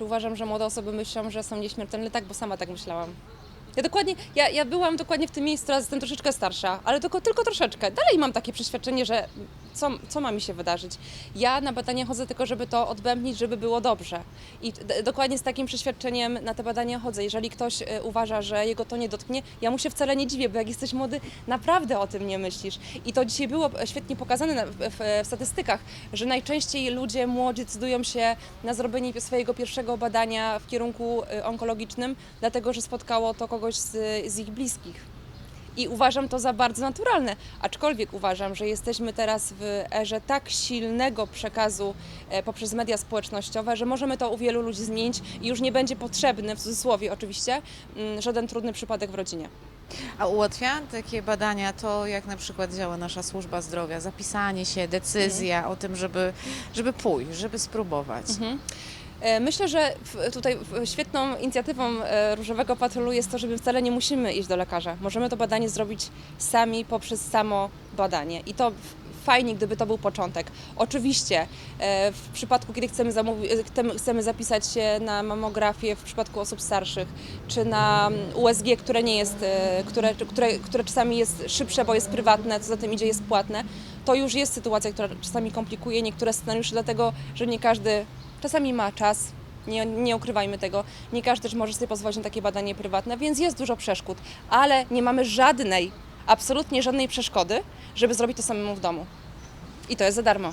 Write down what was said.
Uważam, że młode osoby myślą, że są nieśmiertelne? Tak, bo sama tak myślałam. Ja dokładnie, ja, ja byłam dokładnie w tym miejscu, teraz jestem troszeczkę starsza, ale tylko, tylko troszeczkę. Dalej mam takie przeświadczenie, że co, co ma mi się wydarzyć. Ja na badania chodzę tylko, żeby to odbębnić, żeby było dobrze. I dokładnie z takim przeświadczeniem na te badania chodzę. Jeżeli ktoś e, uważa, że jego to nie dotknie, ja mu się wcale nie dziwię, bo jak jesteś młody, naprawdę o tym nie myślisz. I to dzisiaj było e, świetnie pokazane na, w, w, w statystykach, że najczęściej ludzie młodzi decydują się na zrobienie swojego pierwszego badania w kierunku e, onkologicznym, dlatego że spotkało to kogoś z, z ich bliskich. I uważam to za bardzo naturalne, aczkolwiek uważam, że jesteśmy teraz w erze tak silnego przekazu e, poprzez media społecznościowe, że możemy to u wielu ludzi zmienić i już nie będzie potrzebny, w cudzysłowie oczywiście, mm, żaden trudny przypadek w rodzinie. A ułatwia takie badania to, jak na przykład działa nasza służba zdrowia, zapisanie się, decyzja o tym, żeby, żeby pójść, żeby spróbować. Mhm. E, Myślę, że tutaj świetną inicjatywą e, Różowego Patrolu jest to, że my wcale nie musimy iść do lekarza. Możemy to badanie zrobić sami poprzez samo badanie. I to fajnie, gdyby to był początek. Oczywiście e, w przypadku, kiedy chcemy, chcemy- zapisać się na mamografię w przypadku osób starszych, czy na mm, USG, które nie jest, które, które, które czasami jest szybsze, bo jest prywatne, co za tym idzie jest płatne, to już jest sytuacja, która czasami komplikuje niektóre scenariusze, dlatego że nie każdy czasami ma czas, nie, nie ukrywajmy tego, nie każdy też może sobie pozwolić na takie badanie prywatne, więc jest dużo przeszkód, ale nie mamy żadnej, absolutnie żadnej przeszkody, żeby zrobić to samemu w domu. I to jest za darmo.